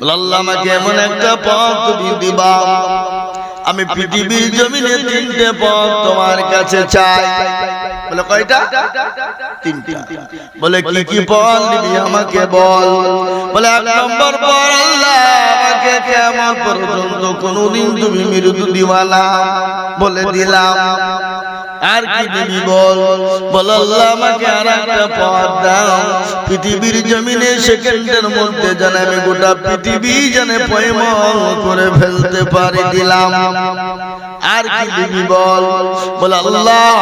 বলে, আল্লাহ আমাকে এমন একটা পথ তুমি দিবা। আমি পৃথিবীর জমিনে তিনটে পথ তোমার কাছে চাই। বলে কয়টা? তিনটা। বলে কি কি পথ দিবি আমাকে বল। বলে। এক নম্বর পর আল্লাহ আমাকে কেমন পর্যন্ত কোনোদিন তুমি মৃত্যু দিবা না বলে দিলাম। আর কি দিবি বল? বল আল্লাহ আমাকে আর একটা পথ দাও। পৃথিবীর জমিনে সেকেন্ডের মধ্যে যেন আমি গোটা পৃথিবী যেন পয়মল করে ফেলতে পারি দিলাম। আর কি দিবি বল? বল আল্লাহ,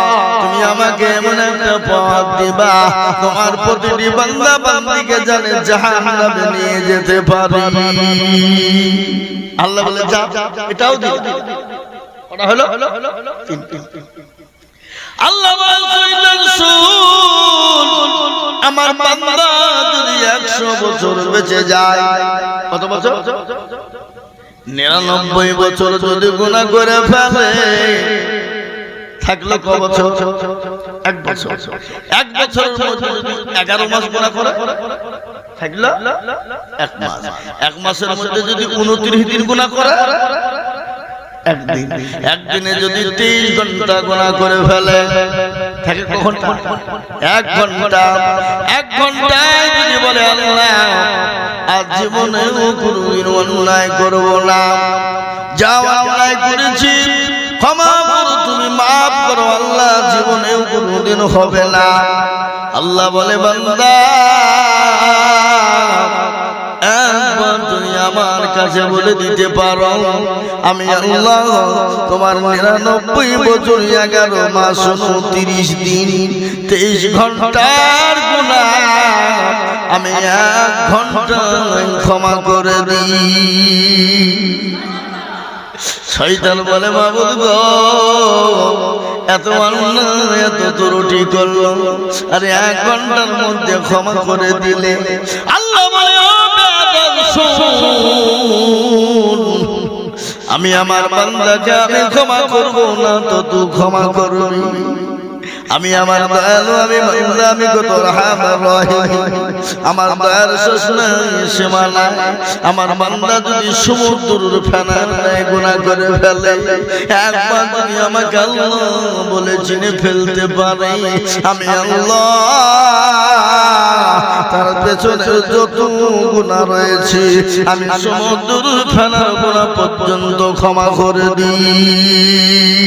তুমি আমাকে এমন একটা পথ দিবা। তোমার প্রতিটি বান্দা বান্দিকে জানে জাহান্নামে নিয়ে যেতে পারি। আল্লাহ বলে, যা, এটাও দিও ওটা হলো? আল্লাহ আমার বান্দা যদি একশো বছর বেঁচে যায়। কত বছর? নিরানব্বই বছর যদি গুণা করে ফেলে, থাকল ক বছর? এক বছর। এক বছর এগারো মাস গুণা করে, থাকল এক মাস। এক মাসের মধ্যে যদি উনত্রিশ দিন গুণা করে একদিন যদি তেইশ ঘণ্টা গোনা করে ফেলে এক ঘণ্টা। এক ঘন্টায় যদি বলে আল্লাহ, আজ জীবনে কোনদিন অন্যায় করব না। যাও অন্যায় করেছি, ক্ষমা করো, তুমি মাফ করো, আল্লাহ জীবনেও কোনদিন হবে না। আল্লাহ বলে, বান্দা তুমি আমার কাছে বলে দিতে পারো। আমি আল্লাহ, তোমার নিরানব্বই বছর এগারো মাস তিরিশ দিন, তেইশ ঘণ্টার গুণা আমি এক ঘণ্টা ক্ষমা করে দিই। শৈতান বলে বাবুদ গো, এত অন্যায়, এত ত্রুটি করল। আরে এক ঘণ্টার মধ্যে ক্ষমা করে দিলে আমি আমার বান্দাকে আমি ক্ষমা করব না তো তুই ক্ষমা করবি। আমি আমার দয়ালু, আমি বান্দা আমি কত আমার দয়ার শেষ নাই, সীমা নাই। আমার বান্দা যদি সমুদ্রের ফেনা নাই করে ফেলে, একবার যদি আমাকে বলে চিনে ফেলতে পারে, আমি আল্লাহ তার পেছনে যত গুনাহ রয়েছে, আমি সমুদ্রের ফেনার গুনাহ পর্যন্ত ক্ষমা করে দিই।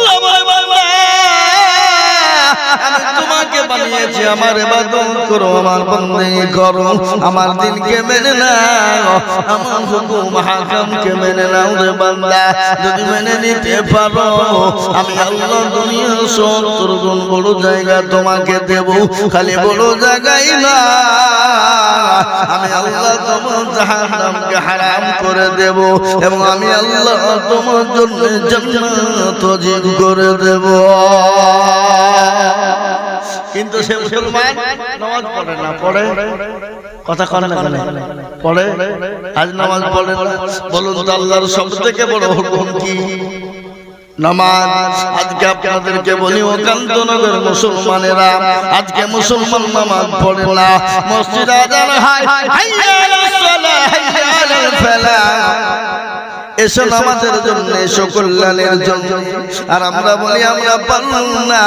তোমাকে আমার ইবাদত করো, আমার বন্দেগি করো, আমার দিনকে মেনে নাও, আমার হুকুম হাকামকে মেনে নাও রে বান্দা। যদি মেনে নিতে পারো, আমি আল্লাহ দুনিয়া সত্তর গুণ বড় জায়গা তোমাকে দেব। খালি বড় জায়গায় না, আমি আল্লাহ তোমার জাহান্নামকে হারাম করে দেব এবং আমি আল্লাহ তোমার জন্য জান্নাত করে দেব। কিন্তু সে মুসলমান নামাজ পড়ে না পড়ে কথা কন না? পড়ে আজ নামাজ পড়ে বলুন তো আল্লাহর সব থেকে বড় হুকুম কি নামাজ আজকে আপনাদেরকে বলি ও কান্তনগর মুসলমানেরা আজকে মুসলমান নামাজ পড়ে না মসজিদ আজান হাই হাইয়া আলাল ফালাহ এসো নামাজের জন্য এসো কল্যাণের জন্য। আর আমরা বলি আমরা পারলাম না।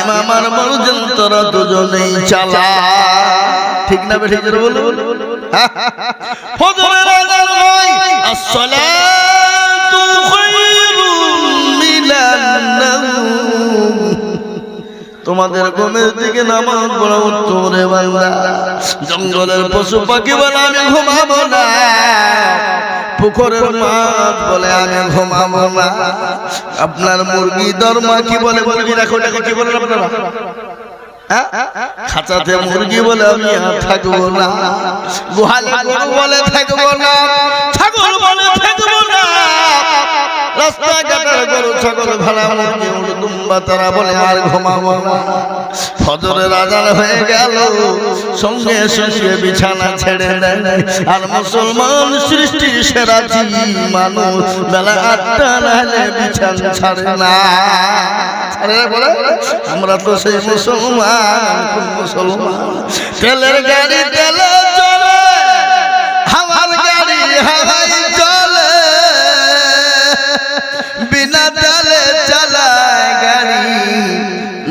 ইমাম আর তোরা দুজনেই চালা ঠিক না বে ঠিক করে বলো? ফজরের আযান আসসালাতু খায়রুম মিনান নাওম তোমাদের ঘুমের দিকে নামাজ পড়া উত্তম রে বান্দা। জঙ্গলের পশু পাখি বলে আমি ঘুমাবো না। পুকুরের মাছ বলে আমি ঘুমাবো না। আপনার মুরগি দরমা কি বলে? মুরগি রাখো ওটাকে কি বলে আপনারা? হ্যাঁ? খাঁচাতে মুরগি বলে আমি আর থাকব না। গোহালে গরু বলে থাকব না। ছাগল বলে থাকব রাস্তাঘাটের গরু, ছাগল ভেড়া মুরগি, উট, দুম্বা, তারা বলে, আর ঘুমাবো ফজরের আজান হয়ে গেল। সঙ্গে সঙ্গে বিছানা ছেড়ে দেয়। আর মুসলমান সৃষ্টি সেরা মানুষ। বেলা আটটা নাহলে বিছানা ছাড়ে না। আমরা তো সেই মুসলমান মুসলমান? তেলের গাড়ি তেলে চলে। হাওয়ার গাড়ি হাওয়াই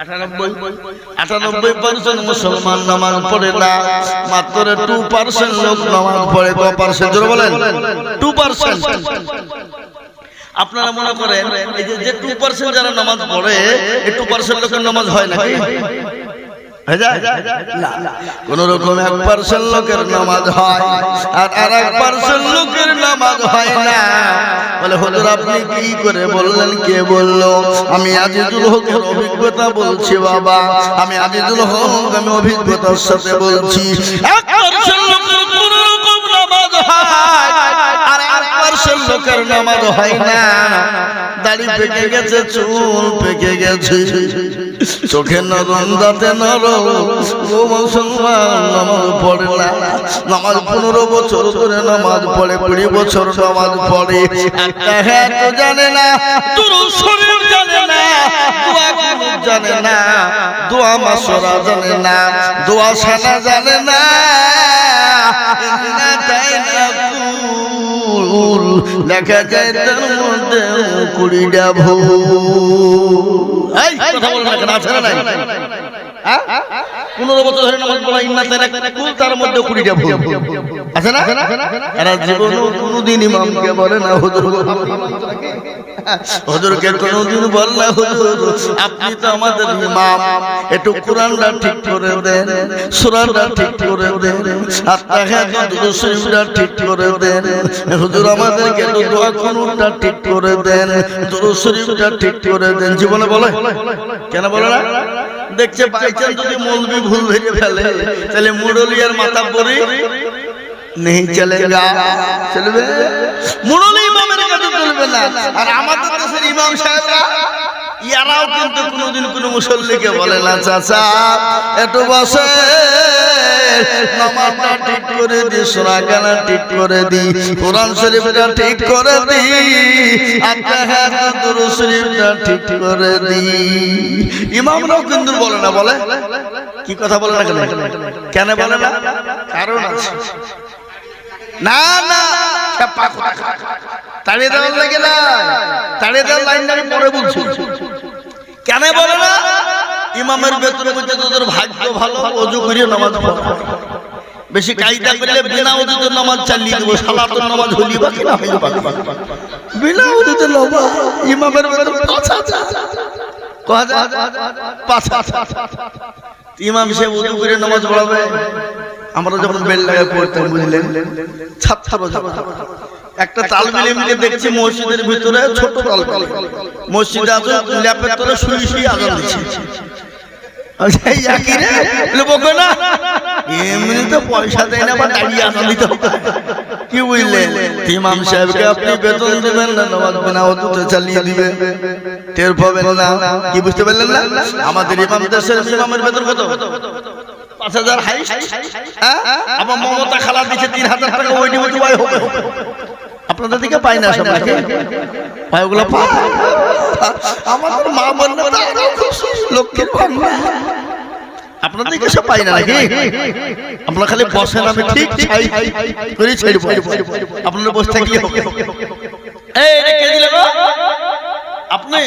আটানব্বই নামাজ পড়ে না, মাত্র টু পার্সেন্ট লোক নামাজ পড়ে ক টু পার্সেন্ট আপনারা মনে করেন, এই যে টু পার্সেন্ট যারা নামাজ পড়ে টু পার্সেন্ট লোকের নামাজ হয় নাকি? কোন রকম এক পার্সেন্ট লোকের নামাজ হয় আর আর এক পার্সেন্ট লোকের নামাজ হয় না। বলে, হুজুর, আপনি কি করে বললেন? কে বলল? আমি আজিজুল হকের অভিজ্ঞতা বলছি, বাবা। আমি আজিজুল হক, আমি অভিজ্ঞতার সাথে বলছি, এক পার্সেন্ট লোকের কোন রকম নামাজ হয় আর এক পার্সেন্ট লোকের নামাজ হয় না। দাড়ি পেকে গেছে, চুল পেকে গেছে। চোখে নরম, দাঁতে নরম না। নামাজ পনেরো বছর ধরে নামাজ পড়ে, কুড়ি বছর পড়ে। একটা হ্যাঁ না দুরু শরীর জানে না জানে না, দোয়া মাসরা জানে না, দোয়া সানা জানে না। যায় তার মধ্যে কুড়িটা এই কথা বলবেন কেন আছে না নাই হ্যাঁ? পনেরো বছর ধরে পড়া ইন্না তেরা মধ্যে কুড়িটা ভুল আছে না? এরা জীবনেও কোনোদিন ইমামকে বলে না হুজুর। হুজুরকে কোনোদিন বল না হুজুর। আপনি তো আমাদের ইমাম। একটু কোরআনটা ঠিক করে দেন সূরাটা ঠিক করে দেন শরীফটা ঠিক করে দেন। হুজুর আমাদেরকে দোয়া কুনুতটা ঠিক করে দেন ঠিক করে দেন। জীবনে বলে? কেন বলে না? দেখছে বাইচান যদি মৌলবি ভুল ভেবে ফেলে তাহলে মুরলিয়ার মাথা পরে। নেই চলেগা চলবে? মুরলি ইমামের কাছে চলবে না। আর আমাদের দেশের ইমাম সাহেবরা, ইয়ারাও কিন্তু কোনোদিন কোনো মুসল্লিকে বলে না, চাচা একটু বসে ঠিক করে ঠিক করে ঠিক করে ঠিক করে ইমামরাও কিন্তু বলে না, বলে? কি কথা বলে না কেন বলে না? কারণ আছে। না না তাড়িয়ে দেওয়ার লাগে না তাড়িয়ে দেওয়ার লাইনটা আমি পরে বলছি। কেন বলে না? ইমামের বেতনের মধ্যে তোদের ভাগ্য ভালো অজু করিয়ে নামাজ পড়া। বেশি কায়দা করলে বিনা উদিত নামাজ চালিয়ে দেবো সালাতুর নামাজ হলি বা কিনা হইল বা বিনা উদিত নামাজ ইমামের বেতন পাঁচ হাজার? পাঁচ হাজার। ইমাম সে উদু করে নামাজ পড়াবে। আমরা যখন বেল লাগায় পড়তাম, বুঝলেন? ছাত্র একটা তালবিল এমনি দেখছি মসজিদের ভিতরে ছোট তাল। মসজিদে আছে, ল্যাপের তলে শুয়ে শুয়ে আজান দিচ্ছে। এমনি তো পয়সা দেয় না বা দাঁড়িয়ে আজান দিতে হবে। কি বুঝলেন? ইমাম সাহেবকে আপনি বেতন দেবেন না নামাজ বিনা অতুতে চালিয়ে দিবেন। টের পাবেন না। কি বুঝতে পারলেন না? আমাদের ইমাম দেশের ইমামের বেতন কত? পাঁচ হাজার হাই আবার মমতা খালা দিচ্ছে তিন হাজার টাকা ওই তো হবে। আপনাদের দিকে পাই না সব নাকি? ওগুলো মা বললে তো আরও খুশি, লক্ষ্মীর কন্যা আপনাদের সব পাই না নাকি আপনারা খালি বসেন আমি ঠিক ছাই করে ছেড়ে আপনারা বসে থাকলে এই কে দিলে গো আপনি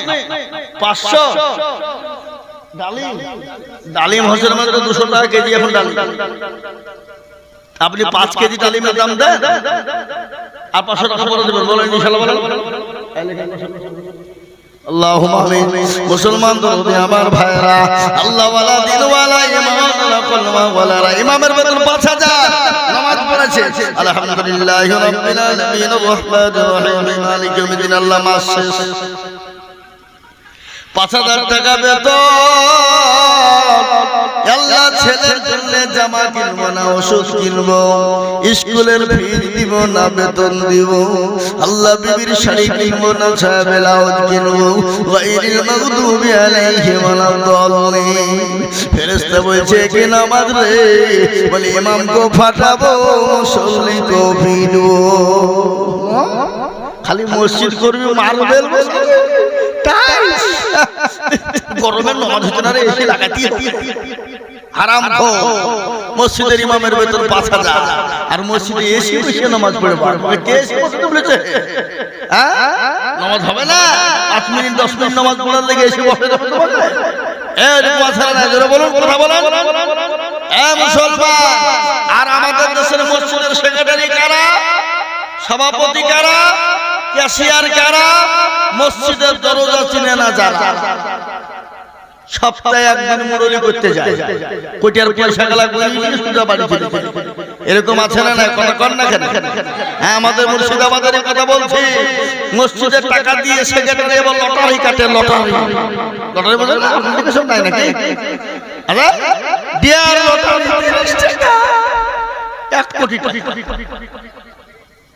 পাঁচশো ডালিম ডালিম হোসেন মাত্র দুশো টাকা কেজি এখন ডালিম আপনি পাঁচ কেজি ডালিমের দাম দেন আর পাঁচশো টাকা পরে দেবেন বলেন বলেন মুসলমান আমার ভাইরা আল্লাহ ওয়ালা দিন ওয়ালা ইমান ওয়ালা কলমা ওয়ালা ইমামের বেতন 5000 নামাজ পড়েছে। আলহামদুলিল্লাহি রাব্বিল আলামিন, রহমানির রহিম, মালিক ইয়াউমিদ্দিন, আল্লাহ শেষ। পাঁচ হাজার টাকা বেতন। আল্লাহ ছেলের জন্য জামা কিনবো না, ওষুধ কিনবো, স্কুলের ফিস দিব না, বেতন দিব, আল্লাহ বিবির শাড়ি কিনবো না, ছায়া ব্লাউজ কিনবো, গায়রিল মাগদুবি আলাইহিম ওয়ালাদ-দাল্লিন ফেরেশতা বলছে, কি নামাজ রে? বলে, ইমাম কো ফাটাবো, মুসল্লি কো ভিড়বো খালি মসজিদ করবি, মারবেল টাইলস গরমের নামাজ হচ্ছে না রে এসে লাগাতি হারাম খো মসজিদের ইমামের বেতন পাঁচ হাজার। আর মসজিদে এসে বসে নামাজ পড়ে কে এসে বলেছে? হ্যাঁ? নামাজ হবে না? পাঁচ মিনিট, দশ মিনিট নামাজ পড়ার লেগে এসে বসে এরকম আছে না বলুন, কথা বলুন। মুসলমান, আর আমাদের দেশের মসজিদের সেক্রেটারি কারা? সভাপতি কারা? ক্যাশিয়ার কারা মসজিদের দরজা চিনে না যারা, সপ্তাহে একদিন মুরলি করতে যায়। কোটিয়ার পয়সা গেলা সুজা বাড়ি। এরকম আছে না না কথা কর না কেন? হ্যাঁ আমাদের মুর্শিদাবাদের কথা বলছি। মসজিদের টাকা দিয়ে সেক্রেটারি এবার লটারি কাটে, লটারি। লটারি বোঝেন না আপনাদের সব নাই নাকি? আরে ডিয়ার লটারি এক কোটি টাকা।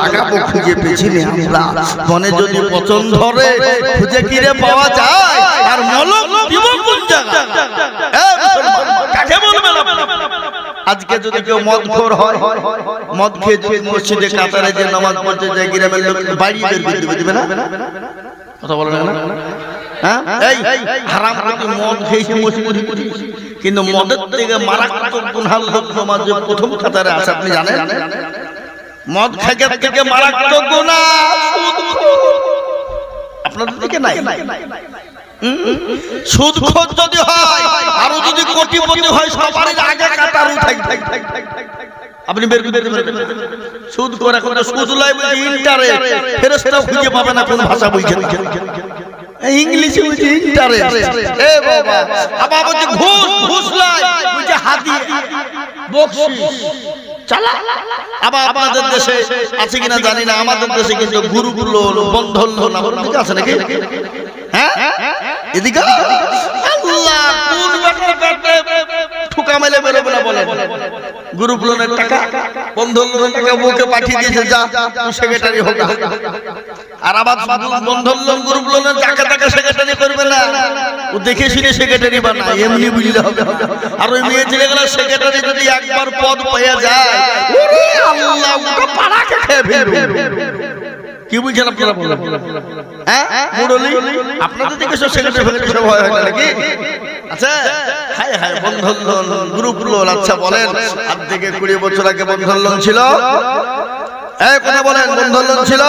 লাগাবো খুঁজে পেছিনি আমরা। মনে যদি পচন ধরে খুঁজে কিরে পাওয়া যায়? আর মলম দিব কোন জায়গায় এ কাকে বলবেন? আজকে যদি কেউ মদ খোর হয়, মদ খেয়ে যদি মসজিদে কাতারে যে নামাজ পড়তে যায়, গ্রামের লোক বাড়ি বের করে দিবে দিবে না? কথা বলেন না? হ্যাঁ? এই, হারাম মদ খেয়েছে মসজিদে। কিন্তু মদের থেকে মারাত্মক গুনহাল লোক সমাজে প্রথম কাতারে আছে, আপনি জানেন? মদ খাইকে থেকে মারাত্মক গুনাহ আপনাদের দিকে নাই? সুদ খোঁজ যদি হয় আরও যদি কোটিপতি হয় সবার আগে উঠাই আপনি বের করে সুদ করে এখন সুদ লাই বলছি ইন্টারেস্ট ফেরেশতা খুঁজে পাবে না কোন ভাষা বলছে ইংলিশে বলছে ইন্টারেস্ট। এ বাবা আবার বলছে ঘুষ ঘুষ লাই বলছে হাতি। বকশিশ চালা আবার আপনাদের দেশে আছে কিনা জানি না। আমাদের দেশে কিন্তু গুরুগুলো বন্ধন লোন আমাদের দিকে আছে নাকি? হ্যাঁ? এদিকে? আল্লাহ কোন ব্যাটার ঠুকা মেলে বেরোবে না বলে গ্রুপ লোনের টাকা, বন্ধন লোনের টাকা বউকে পাঠিয়ে দিয়েছে, যা, তুই সেক্রেটারি হোক আর আবার বন্ধন লোন, গ্রুপ লোনের টাকা টাকা সেক্রেটারি করবে না। ও দেখে শুনে সেক্রেটারি বানায়, এমনি বুঝলে হবে। আর ওই মেয়ে ছেলেগুলো সেক্রেটারি যদি একবার পদ পেয়ে যায়, ওরে আল্লাহ, ওটা পাড়াকে খেয়ে ফেলবে? কি বুঝছেন আপনারা বলেন? হ্যাঁ মুরলি, আপনাদের দিকে সব সেক্রেটারি ফেক্রেটারি সব হয় নাকি? আচ্ছা হায় হায়, বন্ধন লোন, গ্রুপ আচ্ছা বলেন আজ থেকে কুড়ি বছর আগে বন্ধন লোন ছিল? এই কথা বলেন, বন্ধন লোন ছিল?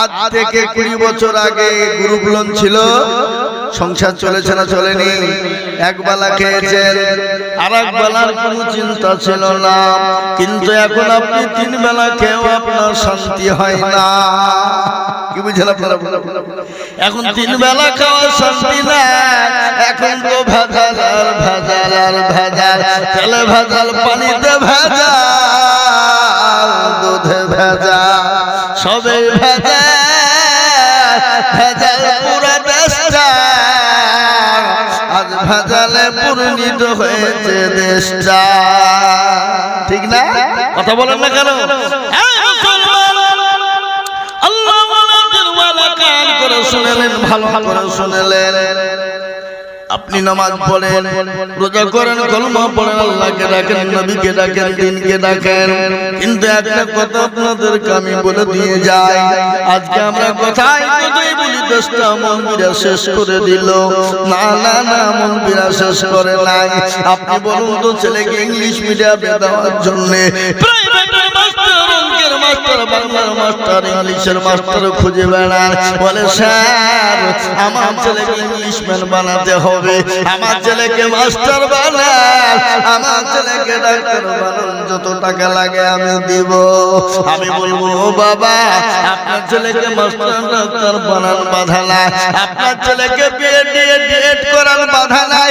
আজ থেকে কুড়ি বছর আগে গ্রুপ ছিল? সংসার চলেছে না চলেনি? এক বেলা খেয়েছেন আর এক বেলার কোনো চিন্তা ছিল না। কিন্তু এখন আপনি তিন বেলা খেয়েও আপনার শান্তি হয় না। এখন তিন বেলা খাওয়ার শান্তি না। এখন তো ভেজাল আর ভেজাল আর ভেজাল। তেলে ভেজাল, পানিতে ভেজাল, দুধে ভেজাল, সবে ভেজাল ভেজাল ভেজালে পূর্ণিত হয়েছে দেশটা। ঠিক না? কথা বলেন না কেন? আপনি নামাজ পড়েন, রোজা করেন, কলমা পড়েন, আল্লাহকে ডাকেন, নবীকে ডাকেন, দিনকে ডাকেন। কিন্তু একটা কথা আপনাদেরকে আমি বলে দিয়ে যাই, আজকে আমরা কোথায়? দেশটা মন্দিরা শেষ করে দিল। না না না, মন্দিরা শেষ করে নাই। আপনি বলুন, তো ছেলেকে ইংলিশ মিডিয়ামে দেওয়ার জন্য। মাস্টার মাস্টার ইংলিশের মাস্টার খুঁজে বেড়ান বলে, স্যার, আমার ছেলেকে ইংলিশম্যান বানাতে হবে। আমার ছেলেকে মাস্টার বানান আমার ছেলেকে ডাক্তার বানান যত টাকা লাগে আমি দিব। আমি বলব, ও বাবা, আপনার ছেলেকে মাস্টার ডাক্তার বানান বাধা নাই আপনার ছেলেকে ডিএড করার বাধা নাই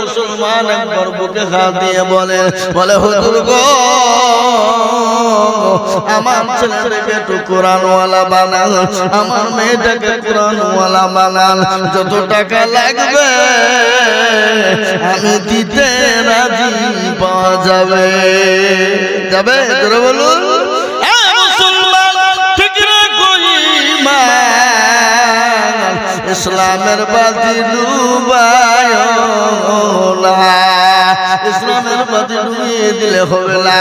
মুসলমান একবার বুকে হাত দিয়ে বলে বলে, হুজুর গো আমার ছেলেটাকে একটু কোরআনওয়ালা বানান। আমার মেয়েটাকে কোরআনওয়ালা বানান। যত টাকা লাগবে আমি দিতে রাজি পাওয়া যাবে। যাবে? ধরে বলুন। ইসলামের বাজি ডুবায় ইসলামের বাজি ডুবিয়ে দিলে হবে না।